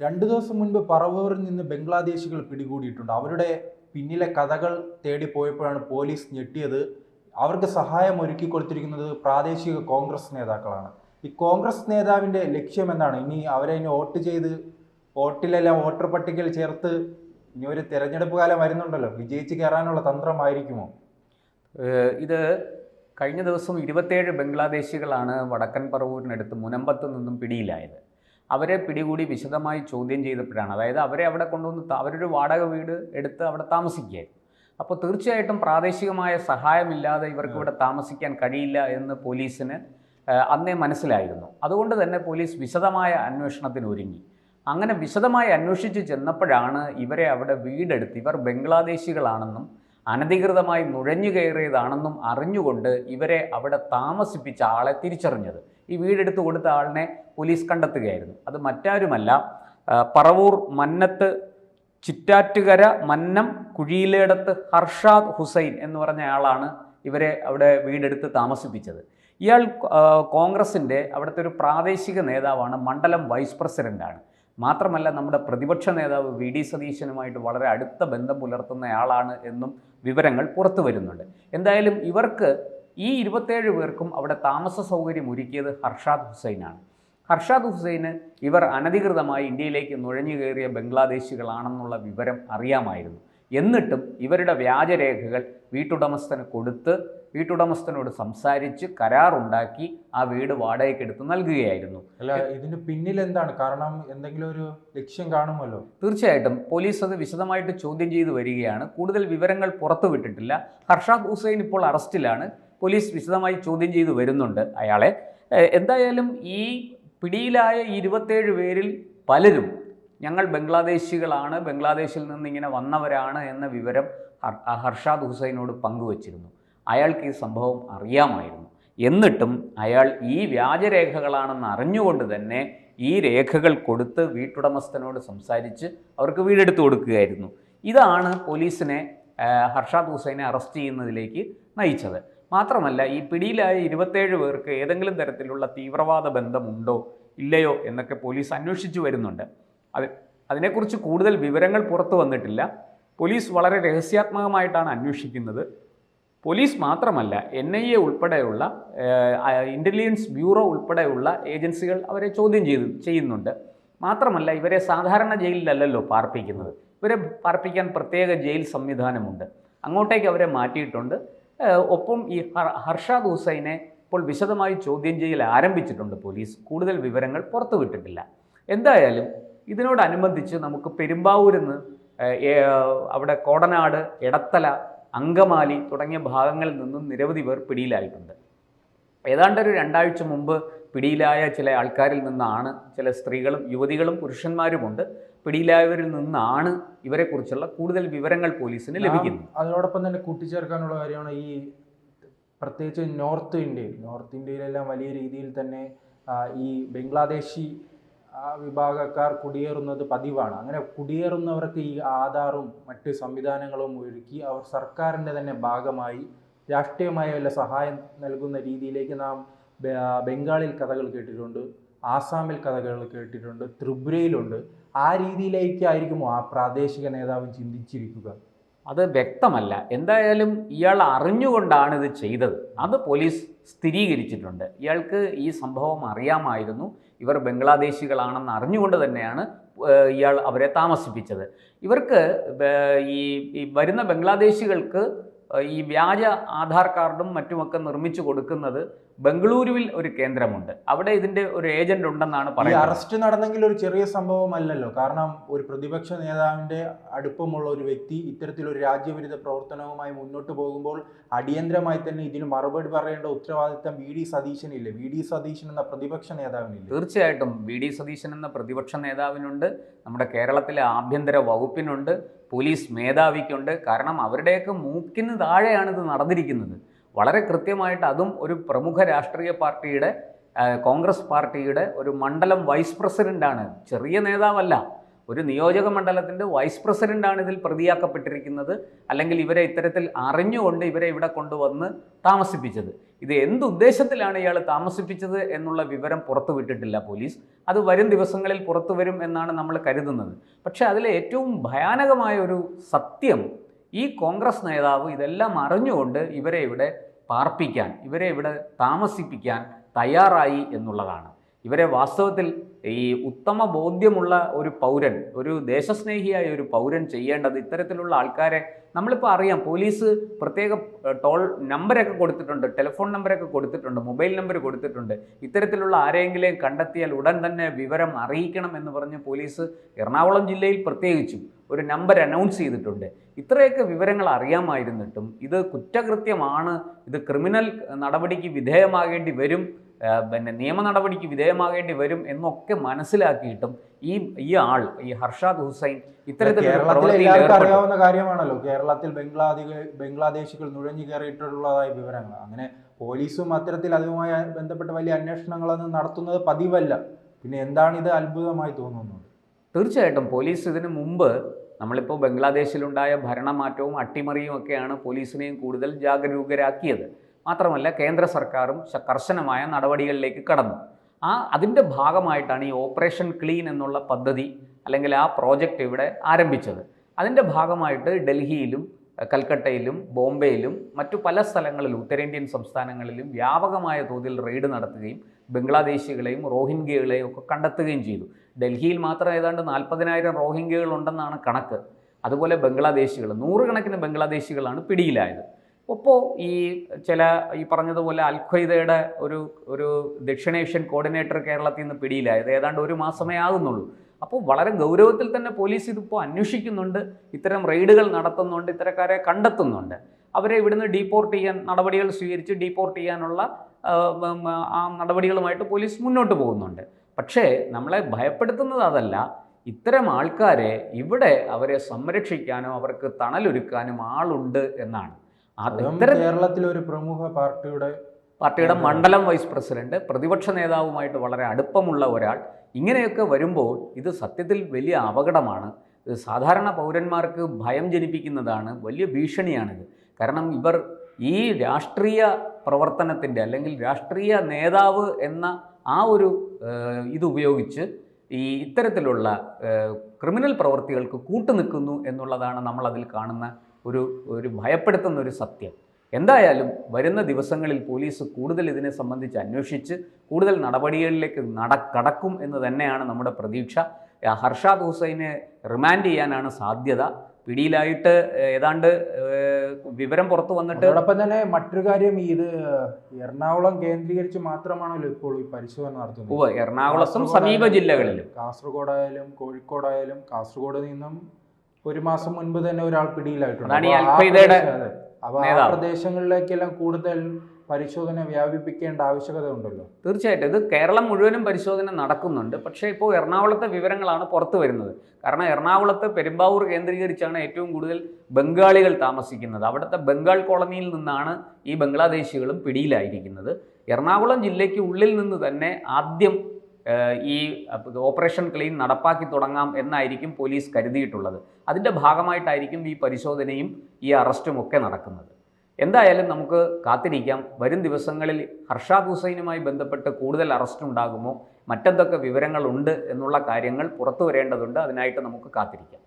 രണ്ടു ദിവസം മുൻപ് പറവൂരിൽ നിന്ന് ബംഗ്ലാദേശികൾ പിടികൂടിയിട്ടുണ്ട്. അവരുടെ പിന്നിലെ കഥകൾ തേടി പോയപ്പോഴാണ് പോലീസ് ഞെട്ടിയത്. അവർക്ക് സഹായം ഒരുക്കി കൊടുത്തിരിക്കുന്നത് പ്രാദേശിക കോൺഗ്രസ് നേതാക്കളാണ്. ഈ കോൺഗ്രസ് നേതാവിന്റെ ലക്ഷ്യം എന്താണ്? ഇനി അവരെ ഇനി വോട്ട് ചെയ്ത് വോട്ടിലെല്ലാം വോട്ടർ പട്ടികയിൽ ചേർത്ത് ഇനി ഒരു തിരഞ്ഞെടുപ്പ് കാലം വരുന്നുണ്ടല്ലോ. വിജയിച്ച് കയറാനുള്ള തന്ത്രമായിരിക്കുമോ? ഇത് കഴിഞ്ഞ ദിവസം ഇരുപത്തേഴ് ബംഗ്ലാദേശികളാണ് വടക്കൻ പറവൂരിനടുത്ത് മുനമ്പത്ത് നിന്നും പിടിയിലായത്. അവരെ പിടികൂടി വിശദമായി ചോദ്യം ചെയ്തപ്പോഴാണ്. അതായത് അവരെ അവിടെ കൊണ്ടുവന്ന് അവരൊരു വാടക വീട് എടുത്ത് അവിടെ താമസിക്കുകയായിരുന്നു. അപ്പോൾ തീർച്ചയായിട്ടും പ്രാദേശികമായ സഹായമില്ലാതെ ഇവർക്ക് ഇവിടെ താമസിക്കാൻ കഴിയില്ല എന്ന് പോലീസിന് അന്നേ മനസ്സിലായിരുന്നു. അതുകൊണ്ട് തന്നെ പോലീസ് വിശദമായ അന്വേഷണത്തിന് ഒരുങ്ങി. അങ്ങനെ വിശദമായി അന്വേഷിച്ച് ചെന്നപ്പോഴാണ് ഇവരെ അവിടെ വീടെടുത്ത് ഇവർ ബംഗ്ലാദേശികളാണെന്നും അനധികൃതമായി നുഴഞ്ഞു കയറിയതാണെന്നും അറിഞ്ഞുകൊണ്ട് ഇവരെ അവിടെ താമസിപ്പിച്ച ആളെ തിരിച്ചറിഞ്ഞത്. ഈ വീടെടുത്ത് കൊടുത്ത ആളിനെ പോലീസ് കണ്ടെത്തുകയായിരുന്നു. അത് മറ്റാരുമല്ല പറവൂർ മന്നത്ത് ചിറ്റാറ്റുകര മന്നം കുഴിയിലേടത്ത് ഹർഷാദ് ഹുസൈൻ എന്ന് പറഞ്ഞ ആളാണ് ഇവരെ അവിടെ വീടെടുത്ത് താമസിപ്പിച്ചത്. ഇയാൾ കോൺഗ്രസിന്റെ അവിടുത്തെ ഒരു പ്രാദേശിക നേതാവാണ് മണ്ഡലം വൈസ് പ്രസിഡന്റാണ് മാത്രമല്ല നമ്മുടെ പ്രതിപക്ഷ നേതാവ് വി ഡി സതീശനുമായിട്ട് വളരെ അടുത്ത ബന്ധം പുലർത്തുന്നയാളാണ് എന്നും വിവരങ്ങൾ പുറത്തു വരുന്നുണ്ട്. എന്തായാലും ഇവർക്ക് ഈ ഇരുപത്തേഴ് പേർക്കും അവിടെ താമസ സൗകര്യം ഒരുക്കിയത് ഹർഷാദ് ഹുസൈനാണ്. ഹർഷാദ് ഹുസൈന് ഇവർ അനധികൃതമായി ഇന്ത്യയിലേക്ക് നുഴഞ്ഞു കയറിയ ബംഗ്ലാദേശികളാണെന്നുള്ള വിവരം അറിയാമായിരുന്നു. എന്നിട്ടും ഇവരുടെ വ്യാജരേഖകൾ വീട്ടുടമസ്ഥന് കൊടുത്ത് വീട്ടുടമസ്ഥനോട് സംസാരിച്ച് കരാറുണ്ടാക്കി ആ വീട് വാടകയ്ക്കെടുത്ത് നൽകുകയായിരുന്നു. അല്ല ഇതിന് പിന്നിൽ എന്താണ്? കാരണം എന്തെങ്കിലും ഒരു ലക്ഷ്യം കാണുമല്ലോ? തീർച്ചയായിട്ടും പോലീസ് അത് വിശദമായിട്ട് ചോദ്യം ചെയ്തു വരികയാണ്. കൂടുതൽ വിവരങ്ങൾ പുറത്തുവിട്ടിട്ടില്ല. ഹർഷാദ് ഹുസൈൻ ഇപ്പോൾ അറസ്റ്റിലാണ്. പോലീസ് വിശദമായി ചോദ്യം ചെയ്തു വരുന്നുണ്ട് അയാളെ. എന്തായാലും ഈ പിടിയിലായ ഇരുപത്തേഴ് പേരിൽ പലരും ഞങ്ങൾ ബംഗ്ലാദേശികളാണ് ബംഗ്ലാദേശിൽ നിന്ന് ഇങ്ങനെ വന്നവരാണ് എന്ന വിവരം ഹർഷാദ് ഹുസൈനോട് പങ്കുവച്ചിരുന്നു. അയാൾക്ക് ഈ സംഭവം അറിയാമായിരുന്നു. എന്നിട്ടും അയാൾ ഈ വ്യാജരേഖകളാണെന്ന് അറിഞ്ഞുകൊണ്ട് തന്നെ ഈ രേഖകൾ കൊടുത്ത് വീട്ടുടമസ്ഥനോട് സംസാരിച്ച് അവർക്ക് വീടെടുത്ത് കൊടുക്കുകയായിരുന്നു. ഇതാണ് പോലീസിനെ ഹർഷാദ് ഹുസൈനെ അറസ്റ്റ് ചെയ്യുന്നതിലേക്ക് നയിച്ചത്. മാത്രമല്ല ഈ പിടിയിലായ ഇരുപത്തേഴ് പേർക്ക് ഏതെങ്കിലും തരത്തിലുള്ള തീവ്രവാദ ബന്ധമുണ്ടോ ഇല്ലയോ എന്നൊക്കെ പോലീസ് അന്വേഷിച്ചു വരുന്നുണ്ട്. അത് അതിനെക്കുറിച്ച് കൂടുതൽ വിവരങ്ങൾ പുറത്തു വന്നിട്ടില്ല. പോലീസ് വളരെ രഹസ്യാത്മകമായിട്ടാണ് അന്വേഷിക്കുന്നത്. പോലീസ് മാത്രമല്ല എൻ ഐ എ ഉൾപ്പെടെയുള്ള ഇന്റലിജൻസ് ബ്യൂറോ ഉൾപ്പെടെയുള്ള ഏജൻസികൾ അവരെ ചോദ്യം ചെയ്ത് ചെയ്യുന്നുണ്ട്. മാത്രമല്ല ഇവരെ സാധാരണ ജയിലിലല്ലല്ലോ പാർപ്പിക്കുന്നത്. ഇവരെ പാർപ്പിക്കാൻ പ്രത്യേക ജയിൽ സംവിധാനമുണ്ട്. അങ്ങോട്ടേക്ക് അവരെ മാറ്റിയിട്ടുണ്ട്. ഒപ്പം ഈ ഹർ- ഹർഷാദ് ഹുസൈനെ ഇപ്പോൾ വിശദമായി ചോദ്യം ചെയ്യൽ ആരംഭിച്ചിട്ടുണ്ട് പോലീസ്. കൂടുതൽ വിവരങ്ങൾ പുറത്തുവിട്ടിട്ടില്ല എന്തായാലും ഇതിനോടനുബന്ധിച്ച് നമുക്ക് പെരുമ്പാവൂരിൽ നിന്ന് അവിടെ കോടനാട് എടത്തല അങ്കമാലി തുടങ്ങിയ ഭാഗങ്ങളിൽ നിന്നും നിരവധി പേർ പിടിയിലായിട്ടുണ്ട്. ഏതാണ്ട് ഒരു രണ്ടാഴ്ച മുമ്പ് പിടിയിലായ ചില ആൾക്കാരിൽ നിന്നാണ് ചില സ്ത്രീകളും യുവതികളും പുരുഷന്മാരുമുണ്ട്. പിടിയിലായവരിൽ നിന്നാണ് ഇവരെക്കുറിച്ചുള്ള കൂടുതൽ വിവരങ്ങൾ പോലീസിന് ലഭിക്കുന്നത്. അതിനോടൊപ്പം തന്നെ കൂട്ടിച്ചേർക്കാനുള്ള കാര്യമാണ് ഈ പ്രത്യേകിച്ച് നോർത്ത് ഇന്ത്യയിൽ. നോർത്ത് ഇന്ത്യയിലെല്ലാം വലിയ രീതിയിൽ തന്നെ ഈ ബംഗ്ലാദേശി വിഭാഗക്കാർ കുടിയേറുന്നത് പതിവാണ്. അങ്ങനെ കുടിയേറുന്നവർക്ക് ഈ ആധാറും മറ്റ് സംവിധാനങ്ങളും ഒരുക്കി അവർ സർക്കാരിന്റെ തന്നെ ഭാഗമായി രാഷ്ട്രീയമായ വല്ല സഹായം നൽകുന്ന രീതിയിലേക്ക് നാം ബംഗാളിൽ കഥകൾ കേട്ടിട്ടുണ്ട് ആസാമിൽ കഥകൾ കേട്ടിട്ടുണ്ട് ത്രിപുരയിലുണ്ട്. ആ രീതിയിലേക്കായിരിക്കുമോ ആ പ്രാദേശിക നേതാവ് ചിന്തിച്ചിരിക്കുക? അത് വ്യക്തമല്ല. എന്തായാലും ഇയാൾ അറിഞ്ഞുകൊണ്ടാണ് ഇത് ചെയ്തത്. അത് പോലീസ് സ്ഥിരീകരിച്ചിട്ടുണ്ട്. ഇയാൾക്ക് ഈ സംഭവം അറിയാമായിരുന്നു. ഇവർ ബംഗ്ലാദേശികളാണെന്ന് അറിഞ്ഞുകൊണ്ട് തന്നെയാണ് ഇയാൾ അവരെ താമസിപ്പിച്ചത്. ഇവർക്ക് ഈ വരുന്ന ബംഗ്ലാദേശികൾക്ക് ഈ വ്യാജ ആധാർ കാർഡും മറ്റുമൊക്കെ നിർമ്മിച്ചു കൊടുക്കുന്നത് ബംഗളൂരുവിൽ ഒരു കേന്ദ്രമുണ്ട്. അവിടെ ഇതിന്റെ ഒരു ഏജന്റ് ഉണ്ടെന്നാണ് പറയുന്നത്. അറസ്റ്റ് നടന്നെങ്കിൽ ഒരു ചെറിയ സംഭവമല്ലല്ലോ. കാരണം ഒരു പ്രതിപക്ഷ നേതാവിന്റെ അടുപ്പമുള്ള ഒരു വ്യക്തി ഇത്തരത്തിലൊരു രാജ്യവിരുദ്ധ പ്രവർത്തനവുമായി മുന്നോട്ട് പോകുമ്പോൾ അടിയന്തരമായി തന്നെ ഇതിന് മറുപടി പറയേണ്ട ഉത്തരവാദിത്തം വി ഡി സതീശനില്ലേ? വി ഡി സതീശൻ എന്ന പ്രതിപക്ഷ നേതാവിനില്ലേ? തീർച്ചയായിട്ടും. വി ഡി സതീശൻ എന്ന പ്രതിപക്ഷ നേതാവിനുണ്ട്. നമ്മുടെ കേരളത്തിലെ ആഭ്യന്തര വകുപ്പിനുണ്ട്. പോലീസ് മേധാവിക്കുണ്ട്. കാരണം അവരുടെയൊക്കെ മൂക്കിന് താഴെയാണ് ഇത് നടന്നിരിക്കുന്നത്. വളരെ കൃത്യമായിട്ട് അതും ഒരു പ്രമുഖ രാഷ്ട്രീയ പാർട്ടിയുടെ കോൺഗ്രസ് പാർട്ടിയുടെ ഒരു മണ്ഡലം വൈസ് പ്രസിഡന്റാണ്. ചെറിയ നേതാവല്ല ഒരു നിയോജക മണ്ഡലത്തിന്റെ വൈസ് പ്രസിഡന്റാണ് ഇതിൽ പ്രതിയാക്കപ്പെട്ടിരിക്കുന്നത്. അല്ലെങ്കിൽ ഇവരെ ഇത്തരത്തിൽ അറിഞ്ഞുകൊണ്ട് ഇവരെ ഇവിടെ കൊണ്ടുവന്ന് താമസിപ്പിച്ചത്. ഇത് എന്ത് ഉദ്ദേശത്തിലാണ് ഇയാൾ താമസിപ്പിച്ചത് എന്നുള്ള വിവരം പുറത്തുവിട്ടിട്ടില്ല പോലീസ്. അത് വരും ദിവസങ്ങളിൽ പുറത്തു വരും എന്നാണ് നമ്മൾ കരുതുന്നത്. പക്ഷേ അതിലെ ഏറ്റവും ഭയാനകമായ ഒരു സത്യം ഈ കോൺഗ്രസ് നേതാവ് ഇതെല്ലാം അറിഞ്ഞുകൊണ്ട് ഇവരെ ഇവിടെ പാർപ്പിക്കാൻ ഇവരെ ഇവിടെ താമസിപ്പിക്കാൻ തയ്യാറായി എന്നുള്ളതാണ്. ഇവരെ വാസ്തവത്തിൽ ഈ ഉത്തമ ബോധ്യമുള്ള ഒരു പൗരൻ ഒരു ദേശസ്നേഹിയായ ഒരു പൗരൻ ചെയ്യേണ്ടത് ഇത്തരത്തിലുള്ള ആൾക്കാരെ നമ്മളിപ്പോൾ അറിയാം. പോലീസ് പ്രത്യേക ടോൾ നമ്പരൊക്കെ കൊടുത്തിട്ടുണ്ട് ടെലിഫോൺ നമ്പരൊക്കെ കൊടുത്തിട്ടുണ്ട് മൊബൈൽ നമ്പർ കൊടുത്തിട്ടുണ്ട്. ഇത്തരത്തിലുള്ള ആരെങ്കിലും കണ്ടെത്തിയാൽ ഉടൻ തന്നെ വിവരം അറിയിക്കണം എന്ന് പറഞ്ഞ് പോലീസ് എറണാകുളം ജില്ലയിൽ പ്രത്യേകിച്ചും ഒരു നമ്പർ അനൗൺസ് ചെയ്തിട്ടുണ്ട്. ഇത്രയൊക്കെ വിവരങ്ങൾ അറിയാമായിരുന്നിട്ടും ഇത് കുറ്റകൃത്യമാണ് ഇത് ക്രിമിനൽ നടപടിക്ക് വിധേയമാകേണ്ടി വരും പിന്നെ നിയമ നടപടിക്ക് വിധേയമാകേണ്ടി വരും എന്നൊക്കെ മനസ്സിലാക്കിയിട്ടും ഈ ഈ ആൾ ഈ ഹർഷാദ് ഹുസൈൻ പ്രവൃത്തിയിൽ അറിയാവുന്ന കാര്യമാണല്ലോ. കേരളത്തിൽ ബംഗ്ലാദേശികൾ ബംഗ്ലാദേശികൾ നുഴഞ്ഞു കയറിയിട്ടുള്ളതായ വിവരങ്ങൾ. അങ്ങനെ പോലീസും അത്തരത്തിൽ അതുമായി ബന്ധപ്പെട്ട വലിയ അന്വേഷണങ്ങളൊന്നും നടത്തുന്നത് പതിവല്ല. പിന്നെ എന്താണ് ഇത് അത്ഭുതമായി തോന്നുന്നത്? തീർച്ചയായിട്ടും പോലീസ് ഇതിനു മുമ്പ് നമ്മളിപ്പോൾ ബംഗ്ലാദേശിലുണ്ടായ ഭരണമാറ്റവും അട്ടിമറിയും ഒക്കെയാണ് പോലീസിനെയും കൂടുതൽ ജാഗരൂകരാക്കിയത്. മാത്രമല്ല കേന്ദ്ര സർക്കാരും കർശനമായ നടപടികളിലേക്ക് കടന്നു. ആ അതിന്റെ ഭാഗമായിട്ടാണ് ഈ ഓപ്പറേഷൻ ക്ലീൻ എന്നുള്ള പദ്ധതി അല്ലെങ്കിൽ ആ പ്രോജക്റ്റ് ഇവിടെ ആരംഭിച്ചത്. അതിന്റെ ഭാഗമായിട്ട് ഡൽഹിയിലും കൽക്കട്ടയിലും ബോംബെയിലും മറ്റു പല സ്ഥലങ്ങളിലും ഉത്തരേന്ത്യൻ സംസ്ഥാനങ്ങളിലും വ്യാപകമായ തോതിൽ റെയ്ഡ് നടത്തുകയും ബംഗ്ലാദേശികളെയും റോഹിംഗ്യകളെയും ഒക്കെ കണ്ടെത്തുകയും ചെയ്തു. ഡൽഹിയിൽ മാത്രം ഏതാണ്ട് നാൽപ്പതിനായിരം റോഹിംഗ്യകൾ ഉണ്ടെന്നാണ് കണക്ക്. അതുപോലെ ബംഗ്ലാദേശികൾ നൂറുകണക്കിന് ബംഗ്ലാദേശികളാണ് പിടിയിലായത്. ഒപ്പോൾ ഈ ചില ഈ പറഞ്ഞതുപോലെ അൽ ഖ്വയ്ദയുടെ ഒരു ഒരു ദക്ഷിണേഷ്യൻ കോർഡിനേറ്റർ കേരളത്തിൽ നിന്ന് പിടിയിലായത്. ഏതാണ്ട് ഒരു മാസമേ ആകുന്നുള്ളൂ. അപ്പോൾ വളരെ ഗൗരവത്തിൽ തന്നെ പോലീസ് ഇതിപ്പോൾ അന്വേഷിക്കുന്നുണ്ട് ഇത്തരം റെയ്ഡുകൾ നടത്തുന്നുണ്ട് ഇത്തരക്കാരെ കണ്ടെത്തുന്നുണ്ട്. അവരെ ഇവിടുന്ന് ഡീപ്പോർട്ട് ചെയ്യാൻ നടപടികൾ സ്വീകരിച്ച് ഡീപ്പോർട്ട് ചെയ്യാനുള്ള ആ, നടപടികളുമായിട്ട് പോലീസ് മുന്നോട്ട് പോകുന്നുണ്ട്. പക്ഷേ നമ്മളെ ഭയപ്പെടുത്തുന്നത് അതല്ല. ഇത്തരം ആൾക്കാരെ ഇവിടെ അവരെ സംരക്ഷിക്കാനും അവർക്ക് തണലൊരുക്കാനും ആളുണ്ട് എന്നാണ്. അത് കേരളത്തിലെ ഒരു പ്രമുഖ പാർട്ടിയുടെ പാർട്ടിയുടെ മണ്ഡലം വൈസ് പ്രസിഡന്റ് പ്രതിപക്ഷ നേതാവുമായിട്ട് വളരെ അടുപ്പമുള്ള ഒരാൾ ഇങ്ങനെയൊക്കെ വരുമ്പോൾ ഇത് സത്യത്തിൽ വലിയ അപകടമാണ്. സാധാരണ പൗരന്മാർക്ക് ഭയം ജനിപ്പിക്കുന്നതാണ് വലിയ ഭീഷണിയാണിത്. കാരണം ഇവർ ഈ രാഷ്ട്രീയ പ്രവർത്തനത്തിന്റെ അല്ലെങ്കിൽ രാഷ്ട്രീയ നേതാവ് എന്ന ആ ഒരു ഇതുപയോഗിച്ച് ഈ ഇത്തരത്തിലുള്ള ക്രിമിനൽ പ്രവൃത്തികൾക്ക് കൂട്ടുനിൽക്കുന്നു എന്നുള്ളതാണ് നമ്മളതിൽ കാണുന്ന ഒരു ഒരു ഭയപ്പെടുത്തുന്ന ഒരു സത്യം. എന്തായാലും വരുന്ന ദിവസങ്ങളിൽ പോലീസ് കൂടുതൽ ഇതിനെ സംബന്ധിച്ച് അന്വേഷിച്ച് കൂടുതൽ നടപടികളിലേക്ക് നട കടക്കും എന്ന് തന്നെയാണ് നമ്മുടെ പ്രതീക്ഷ. ഹർഷാദ് ഹുസൈനെ റിമാൻഡ് ചെയ്യാനാണ് സാധ്യത. പിടിയിലായിട്ട് ഏതാണ്ട് വിവരം പുറത്തു വന്നിട്ട് അതോടൊപ്പം തന്നെ മറ്റൊരു കാര്യം ഇത് എറണാകുളം കേന്ദ്രീകരിച്ച് മാത്രമാണല്ലോ ഇപ്പോൾ ഈ പരിശോധന നടത്തുന്നത്. എറണാകുളത്തും സമീപ ജില്ലകളിലും. കാസർഗോഡായാലും കോഴിക്കോടായാലും കാസർഗോഡ് നിന്നും ഒരു മാസം മുൻപ് തന്നെ ഒരാൾ പിടിയിലായിട്ടുണ്ട്. അപ്പൊ ആ. പ്രദേശങ്ങളിലേക്കെല്ലാം കൂടുതൽ പരിശോധന വ്യാപിപ്പിക്കേണ്ട ആവശ്യകത ഉണ്ടല്ലോ തീർച്ചയായിട്ടും. ഇത് കേരളം മുഴുവനും പരിശോധന നടക്കുന്നുണ്ട്. പക്ഷേ ഇപ്പോൾ എറണാകുളത്തെ വിവരങ്ങളാണ് പുറത്തു വരുന്നത്. കാരണം എറണാകുളത്ത് പെരുമ്പാവൂർ കേന്ദ്രീകരിച്ചാണ് ഏറ്റവും കൂടുതൽ ബംഗാളികൾ താമസിക്കുന്നത്. അവിടുത്തെ ബംഗാൾ കോളനിയിൽ നിന്നാണ് ഈ ബംഗ്ലാദേശികളും പിടിയിലായിരിക്കുന്നത്. എറണാകുളം ജില്ലയ്ക്ക് ഉള്ളിൽ നിന്ന് തന്നെ ആദ്യം ഈ ഓപ്പറേഷൻ ക്ലീൻ നടപ്പാക്കി തുടങ്ങാം എന്നായിരിക്കും പോലീസ് കരുതിയിട്ടുള്ളത്. അതിന്റെ ഭാഗമായിട്ടായിരിക്കും ഈ പരിശോധനയും ഈ അറസ്റ്റും ഒക്കെ നടക്കുന്നത്. എന്തായാലും നമുക്ക് കാത്തിരിക്കാം. വരും ദിവസങ്ങളിൽ ഹർഷാബ് ഹുസൈനുമായി ബന്ധപ്പെട്ട് കൂടുതൽ അറസ്റ്റ് ഉണ്ടാകുമോ? മറ്റെന്തൊക്കെ വിവരങ്ങളുണ്ട് എന്നുള്ള കാര്യങ്ങൾ പുറത്തു വരേണ്ടതുണ്ട്. അതിനായിട്ട് നമുക്ക് കാത്തിരിക്കാം.